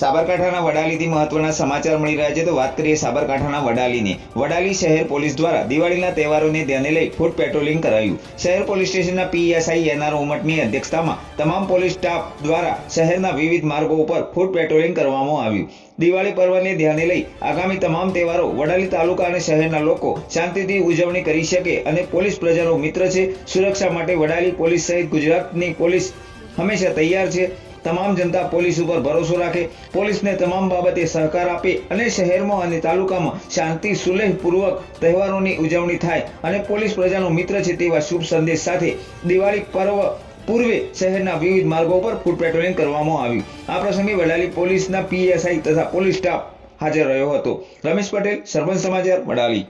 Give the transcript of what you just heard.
સાબરકાંઠાના વડાલીથી મહત્વના સમાચાર મળી રહ્યા છે. તો વાત કરીએ સાબરકાંઠાના વડાલીની. વડાલી શહેર પોલીસ દ્વારા દિવાળીના તહેવારોને ધ્યાને લઈ ફૂટ પેટ્રોલિંગ કરાયું. શહેર પોલીસ સ્ટેશનના પીએસઆઈ એનઆર ઉમટની અધ્યક્ષતામાં તમામ પોલીસ સ્ટાફ દ્વારા શહેરના વિવિધ માર્ગો ઉપર ફૂટ પેટ્રોલિંગ કરવામાં આવ્યું. દિવાળી પર્વને ધ્યાને લઈ આગામી તમામ તહેવારો વડાલી તાલુકા અને શહેરના લોકો શાંતિથી ઉજવણી કરી શકે અને પોલીસ પ્રજાનો મિત્ર છે. સુરક્ષા માટે વડાલી પોલીસ સહિત ગુજરાતની પોલીસ હંમેશા તૈયાર છે. તમામ જનતા પોલીસ ઉપર ભરોસો રાખે, પોલીસને તમામ બાબતે સહકાર આપે અને શહેરમાં અને તાલુકામાં શાંતિ, સુલેહપૂર્વક તહેવારોની ઉજવણી થાય અને પોલીસ પ્રજાનો મિત્ર છે તેવા શુભ સંદેશ સાથે દિવાળી પર્વ પૂર્વે શહેરના વિવિધ માર્ગો પર ફૂટ પેટ્રોલિંગ કરવામાં આવ્યું. આ પ્રસંગે વડાલી પોલીસના પીએસઆઈ તથા પોલીસ સ્ટાફ હાજર રહ્યો હતો. રમેશ પટેલ, સરપંચ સમાચાર, વડાલી.